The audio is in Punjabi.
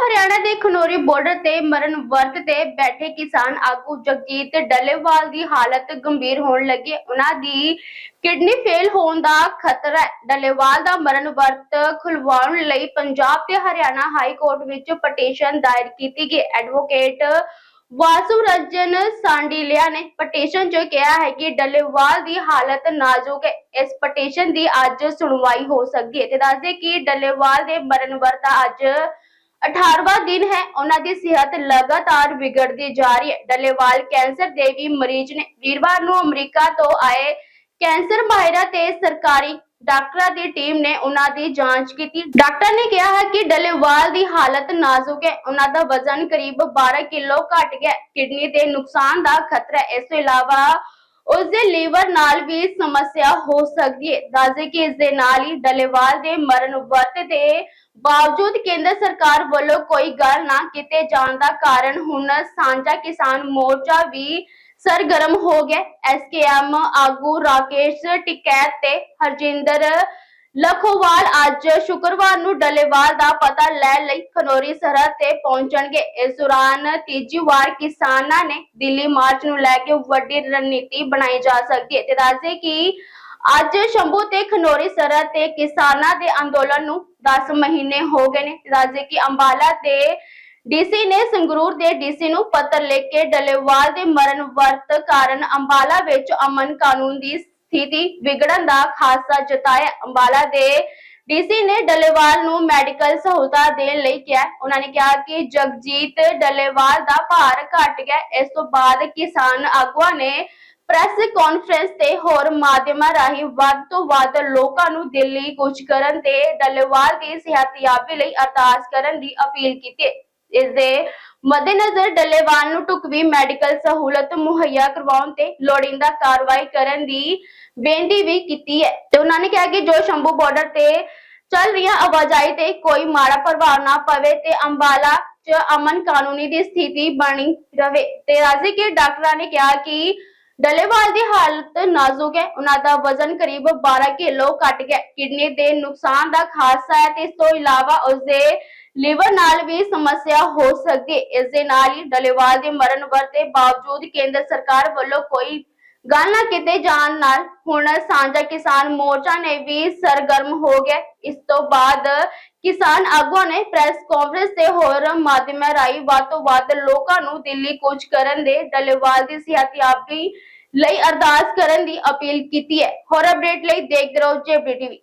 ਹਰਿਆਣਾ ਦੇ ਖਨੋਰੀ ਬਾਰਡਰ ਤੇ ਮਰਨ ਵਰਤ ਤੇ ਬੈਠੇ ਕਿਸਾਨ ਆਗੂ ਜਗਜੀਤ ਡੱਲੇਵਾਲ ਦੀ ਹਾਲਤ ਗੰਭੀਰ ਹੋਣ ਲੱਗੀ। ਉਹਨਾਂ ਦੀ ਕਿਡਨੀ ਫੇਲ ਹੋਣ ਦਾ ਖਤਰਾ ਹੈ ਡੱਲੇਵਾਲ ਦਾ ਮਰਨ ਵਰਤ ਖੁਲਵਾਉਣ ਲਈ ਪੰਜਾਬ ਤੇ ਹਰਿਆਣਾ ਹਾਈ ਕੋਰਟ ਵਿੱਚ ਪਟੀਸ਼ਨ ਦਾਇਰ ਕੀਤੀ ਗਈ। ਐਡਵੋਕੇਟ ਵਾਸੂ ਰੰਜਨ ਸਾਂਡੀਲਿਆ ਨੇ ਪਟੀਸ਼ਨ 'ਚ ਕਿਹਾ ਹੈ ਕਿ ਡੱਲੇਵਾਲ ਦੀ ਹਾਲਤ ਨਾਜ਼ੁਕ ਹੈ। ਇਸ ਪਟੀਸ਼ਨ ਦੀ ਅੱਜ ਸੁਣਵਾਈ ਹੋ ਸਕਦੀ ਹੈ। ਤੇ ਦੱਸਦੇ ਕਿ ਡੱਲੇਵਾਲ ਦੇ ਮਰਨ ਵਰਤ ਅੱਜ 18ਵਾਂ ਦਿਨ ਹੈ, ਉਹਨਾਂ ਦੀ ਸਿਹਤ ਲਗਾਤਾਰ ਵਿਗੜਦੀ ਜਾ ਰਹੀ ਹੈ। ਡੱਲੇਵਾਲ ਕੈਂਸਰ ਦੇ ਵੀ ਮਰੀਜ਼ ਨੇ ਵੀਰਵਾਰ ਨੂੰ ਅਮਰੀਕਾ ਤੋਂ ਆਏ ਕੈਂਸਰ ਮਾਹਿਰਾਂ ਤੇ ਸਰਕਾਰੀ ਡਾਕਟਰਾਂ ਦੀ ਟੀਮ ਨੇ ਉਹਨਾਂ ਦੀ ਜਾਂਚ ਕੀਤੀ। ਡਾਕਟਰ ਨੇ ਕਿਹਾ ਹੈ ਕਿ ਡੱਲੇਵਾਲ ਦੀ ਹਾਲਤ ਨਾਜ਼ੁਕ ਹੈ। ਉਹਨਾਂ ਦਾ ਵਜ਼ਨ ਕਰੀਬ 12 ਕਿਲੋ ਘਟ ਗਿਆ ਕਿਡਨੀ ਦੇ ਨੁਕਸਾਨ ਦਾ ਖਤਰਾ ਹੈ। ਇਸ ਤੋਂ ਇਲਾਵਾ ਉਸ ਦੇ ਲੀਵਰ ਨਾਲ ਵੀ ਸਮੱਸਿਆ ਹੋ ਸਕਦੀ ਹੈ। ਦੱਸਦੇ ਕਿ ਇਸ ਦੇ ਨਾਲ ਹੀ ਡੱਲੇਵਾਲ ਦੇ ਮਰਨ ਵਰਤ ਦੇ ਬਾਵਜੂਦ ਕੇਂਦਰ ਸਰਕਾਰ ਵੱਲੋਂ ਕੋਈ ਗੱਲ ਨਾ ਕੀਤੇ ਜਾਣ ਦਾ ਕਾਰਨ ਹੁਣ ਸਾਂਝਾ ਕਿਸਾਨ ਮੋਰਚਾ ਵੀ ਸਰਗਰਮ ਹੋ ਗਿਆ ਐਸਕੇਐਮ ਆਗੂ ਰਾਕੇਸ਼ ਟਿਕੈਤ ਤੇ ਹਰਜਿੰਦਰ ਲਖੋਵਾਲ ਅੱਜ ਸ਼ੁੱਕਰਵਾਰ ਨੂੰ ਡੱਲੇਵਾਲ ਦਾ ਪਤਾ ਲੈਣ ਲਈ ਖਨੋਰੀ ਸਰਹੱਦ ਤੇ ਪਹੁੰਚਣਗੇ। ਇਸ ਦੌਰਾਨ ਤੀਜੀ ਵਾਰ ਕਿਸਾਨਾਂ ਨੇ ਦਿੱਲੀ ਮਾਰਚ ਨੂੰ ਲੈ ਕੇ ਵੱਡੀ ਰਣਨੀਤੀ ਬਣਾਈ ਜਾ ਸਕਦੀ ਹੈ। ਤੇ ਦੱਸਦੇ ਕਿ ਅੱਜ ਸ਼ੰਭੂ ਤੇ ਖਨੋਰੀ ਸਰਹੱਦ ਤੇ ਕਿਸਾਨਾਂ ਦੇ ਅੰਦੋਲਨ ਨੂੰ 10 ਮਹੀਨੇ ਹੋ ਗਏ ਨੇ। ਦੱਸਦੇ ਕਿ ਅੰਬਾਲਾ ਤੇ ਡੀਸੀ ਨੇ ਸੰਗਰੂਰ ਦੇ ਡੀਸੀ ਨੂੰ ਪੱਤਰ ਲਿਖ ਕੇ ਡੱਲੇਵਾਲ ਦੇ ਮਰਨ ਵਰਤ ਕਾਰਨ ਅੰਬਾਲਾ ਵਿੱਚ ਅਮਨ ਕਾਨੂੰਨ ਦੀ ਸਥਿਤੀ ਵਿਗੜਨ ਦਾ ਖਾਸਾ ਜਤਾਇਆ। ਅੰਬਾਲਾ ਦੇ ਡੀਸੀ ਨੇ ਡੱਲੇਵਾਲ ਨੂੰ ਮੈਡੀਕਲ ਸਹੂਲਤਾਂ ਦੇਣ ਲਈ ਕਿਹਾ। ਉਹਨਾਂ ਨੇ ਕਿਹਾ ਕਿ ਜਗਜੀਤ ਡੱਲੇਵਾਲ ਦਾ ਭਾਰ ਘਟ ਗਿਆ। ਇਸ ਤੋਂ ਬਾਅਦ ਕਿਸਾਨ ਆਗੂਆਂ ਨੇ ਪ੍ਰੈਸ ਕਾਨਫਰੰਸ ਤੇ ਹੋਰ ਮਾਧਿਅਮਾਂ ਰਾਹੀਂ ਵੱਧ ਤੋਂ ਵੱਧ ਲੋਕਾਂ ਨੂੰ ਦਿੱਲੀ ਕੁਝ ਕਰਨ ਤੇ ਡੱਲੇਵਾਲ ਦੀ ਸਿਹਤਯਾਬੀ ਲਈ ਅਰਦਾਸ ਕਰਨ ਦੀ ਅਪੀਲ ਕੀਤੀ। ਇਸ ਦੇ ਮੱਦੇਨਜ਼ਰ ਡੱਲੇਵਾਲ ਨੂੰ ਢੁਕਵੀਂ ਮੈਡੀਕਲ ਸਹੂਲਤ ਮੁਹੱਈਆ ਕਰਵਾਉਣ ਤੇ ਲੋੜੀਂਦਾ ਕਾਰਵਾਈ ਕਰਨ ਦੀ ਬੇਨਤੀ ਵੀ ਕੀਤੀ ਹੈ ਤੇ ਉਹਨਾਂ ਨੇ ਕਿਹਾ ਕਿ ਜੋ ਸ਼ੰਭੂ ਬਾਰਡਰ ਤੇ ਚੱਲ ਰਹੀਆਂ ਆਵਾਜਾਈ ਤੇ ਕੋਈ ਮਾੜਾ ਪ੍ਰਭਾਵ ਨਾ ਪਵੇ ਤੇ ਅੰਬਾਲਾ 'ਚ ਅਮਨ ਕਾਨੂੰਨੀ ਦੀ ਸਥਿਤੀ ਬਣੀ ਰਵੇ। ਤੇ ਰਾਜ਼ੀ ਕੇ ਡਾਕਟਰਾਂ ਨੇ ਕਿਹਾ ਕਿ ਡੱਲੇਵਾਲ ਦੀ ਹਾਲਤ ਨਾਜ਼ੁਕ ਹੈ। ਉਹਨਾਂ ਦਾ ਵਜ਼ਨ ਕਰੀਬ 12 ਕਿਲੋ ਘਟ ਗਿਆ। ਕਿਡਨੀ ਦੇ ਨੁਕਸਾਨ ਦਾ ਖਾਸਾ ਹੈ ਤੇ ਇਸ ਤੋਂ ਇਲਾਵਾ ਉਸਦੇ ਲੀਵਰ ਨਾਲ ਵੀ ਸਮੱਸਿਆ ਹੋ ਸਕਦੀ ਹੈ। ਇਸ ਦੇ ਨਾਲ ਹੀ ਡੱਲੇਵਾਲ ਦੇ ਮਰਨ ਵਰਤ ਦੇ ਬਾਵਜੂਦ ਕੇਂਦਰ ਸਰਕਾਰ ਵੱਲੋਂ ਕੋਈ ਗੱਲ ਨਾ ਕੀਤੇ ਜਾਣ ਨਾਲ, ਹੁਣ ਸਾਂਝਾ ਕਿਸਾਨ ਮੋਰਚਾ ਨੇ ਵੀ ਸਰਗਰਮ ਹੋ ਗਿਆ। ਇਸ ਤੋਂ ਬਾਅਦ ਕਿਸਾਨ ਆਗੂਆਂ ਨੇ ਪ੍ਰੈਸ ਕਾਨਫਰੰਸ ਤੇ ਹੋਰ ਮਾਧਿਅਮਾਂ ਰਾਹੀਂ ਵੱਧ ਤੋਂ ਵੱਧ ਲੋਕਾਂ ਨੂੰ ਦਿੱਲੀ ਕੁਝ ਕਰਨ ਦੇ ਡੱਲੇਵਾਲ ਦੀ ਸਿਹਤਯਾਬੀ ਲਈ ਅਰਦਾਸ ਕਰਨ ਦੀ ਅਪੀਲ ਕੀਤੀ ਹੈ। ਹੋਰ ਅਪਡੇਟ ਲਈ ਦੇਖਦੇ ਰਹੋ ਜੇਬੀ ਟੀਵੀ।